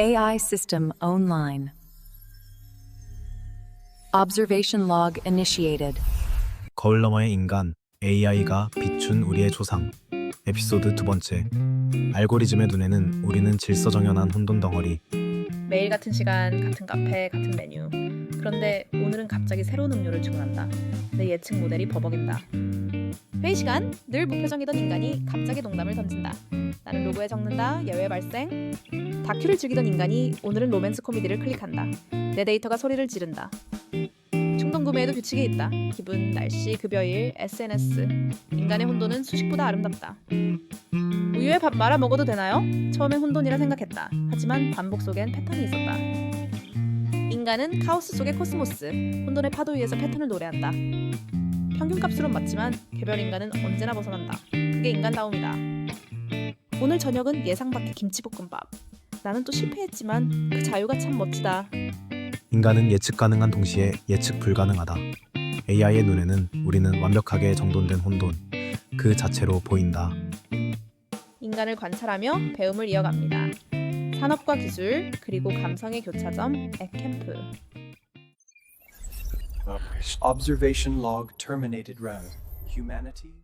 AI system online. Observation log initiated. 거울 너머의 인간 AI가 비춘 우리의 조상 에피소드 두 번째 알고리즘의 눈에는 우리는 질서정연한 혼돈 덩어리 매일 같은 시간, 같은 카페, 같은 메뉴. 그런데 오늘은 갑자기 새로운 음료를 주문한다. 내 예측 모델이 버벅인다. 회의 시간, 늘 무표정이던 인간이 갑자기 농담을 던진다. 나는 로그에 적는다. 예외 발생. 다큐를 즐기던 인간이 오늘은 로맨스 코미디를 클릭한다. 내 데이터가 소리를 지른다. 충동 구매에도 규칙이 있다. 기분, 날씨, 급여일, SNS. 인간의 혼돈은 수식보다 아름답다. 우유에 밥 말아 먹어도 되나요? 처음엔 혼돈이라 생각했다. 하지만 반복 속엔 패턴이 있었다. 인간은 카오스 속의 코스모스, 혼돈의 파도 위에서 패턴을 노래한다. 평균값으론 맞지만 개별 인간은 언제나 벗어난다. 그게 인간다움이다. 오늘 저녁은 예상 밖의 김치볶음밥. 나는 또 실패했지만 그 자유가 참 멋지다. 인간은 예측 가능한 동시에 예측 불가능하다 AI의 눈에는 우리는 완벽하게 정돈된 혼돈 그 자체로 보인다 인간을 관찰하며 배움을 이어갑니다. 산업과 기술 그리고 감성의 교차점 엑캠프. Observation log terminated round. Humanity